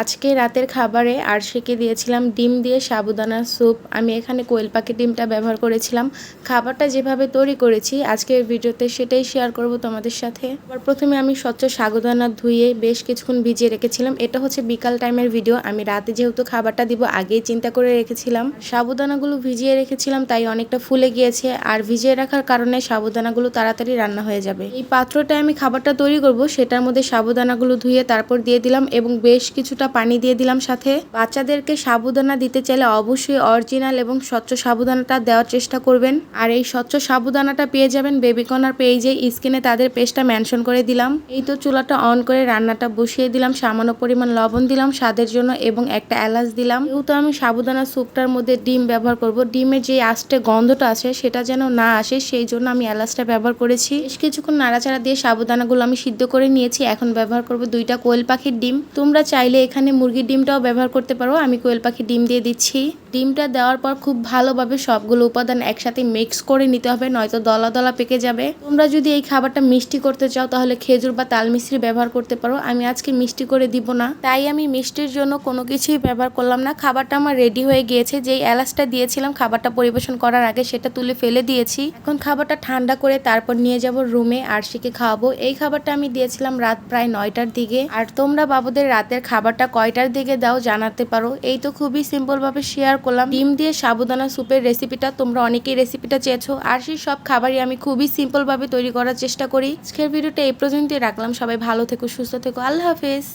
আজকে রাতের খাবারে আর আরশিকে দিয়েছিলাম ডিম দিয়ে সাবুদানা স্যুপ। আমি এখানে কোয়েল পাখি ডিমটা ব্যবহার করেছিলাম। খাবারটা যেভাবে তৈরি করেছি, আজকের ভিডিওতে সেটাই শেয়ার করব তোমাদের সাথে। আবার প্রথমে আমি স্বচ্ছ সাবুদানা ধুয়ে বেশ কিছুক্ষণ ভিজিয়ে রেখেছিলাম। এটা হচ্ছে বিকাল টাইমের ভিডিও। আমি রাতে যেহেতু খাবারটা দিব, আগেই চিন্তা করে রেখেছিলাম। সাবুদানাগুলো ভিজিয়ে রেখেছিলাম, তাই অনেকটা ফুলে গিয়েছে। আর ভিজিয়ে রাখার কারণে সাবুদানাগুলো তাড়াতাড়ি রান্না হয়ে যাবে। এই পাত্রটায় আমি খাবারটা তৈরি করব, সেটার মধ্যে সাবুদানাগুলো ধুয়ে তারপর দিয়ে দিলাম এবং বেশ কিছুটা পানি দিয়ে দিলাম সাথে। বাচ্চাদেরকে সাবুদানা দিতে চাইলে অবশ্যই অরিজিনাল এবং স্বচ্ছ সাবুদানাটা দেওয়ার চেষ্টা করবেন। আর এই স্বচ্ছ সাবুদানাটা পেয়ে যাবেন বেবিকর্নার পেজে স্কিনে তাদের পেজটা মেনশন করে দিলাম। এই তো চুলাটা অন করে রান্নাটা বসিয়ে দিলাম, সামান্য পরিমাণ লবণ দিলাম স্বাদের জন্য এবং একটা এলাচ দিলাম। যেহেতু আমি সাবুদানা স্যুপটার মধ্যে ডিম ব্যবহার করব, ডিমের যে আস্তে গন্ধটা আছে সেটা যেন না আসে, সেই জন্য আমি এলাচটা ব্যবহার করেছি। বেশ কিছুক্ষণ নাড়াচাড়া দিয়ে সাবুদানাগুলো আমি সিদ্ধ করে নিয়েছি, এখন ব্যবহার করব দুইটা কোয়েল পাখির ডিম। তোমরা চাইলে এখানে মুরগির ডিমটাও ব্যবহার করতে পারো। আমি কোয়েল পাখি ডিম দিয়ে দিচ্ছি। ডিমটা দেওয়ার পর খুব ভালোভাবে সবগুলো উপাদান একসাথে মিক্স করে নিতে হবে, নয়তো দলা দলা পেকে যাবে। তোমরা যদি এই খাবারটা মিষ্টি করতে চাও, তাহলে খেজুর বা তাল মিশ্রি ব্যবহার করতে পারো। আমি আজকে মিষ্টি করে দিব না, তাই আমি মিষ্টির জন্য কোনো কিছুই ব্যবহার করলাম না। খাবারটা আমার রেডি হয়ে গিয়েছে, যেই এলাচটা দিয়েছিলাম, খাবারটা পরিবেশন করার আগে সেটা তুলে ফেলে দিয়েছি। এখন খাবারটা ঠান্ডা করে তারপর নিয়ে যাব রুমে আরশিকে খাওয়াবো। এই খাবারটা আমি দিয়েছিলাম রাত প্রায় নয়টার দিকে। আর তোমরা বাবুদের রাতের খাবারটা কয়টার দিকে দাও জানাতে পারো। এই তো খুবই সিম্পল ভাবে শেয়ার করলাম। ডিম দিয়ে সাবুদানা স্যুপের রেসিপিটা তোমরা অনেকেই রেসিপিটা চেয়েছো। আর সেই সব খাবারই আমি খুবই সিম্পলভাবে তৈরি করার চেষ্টা করি। আজকের ভিডিওটা এই পর্যন্তই রাখলাম। সবাই ভালো থেকো, সুস্থ থেকো। আল্লাহ হাফেজ।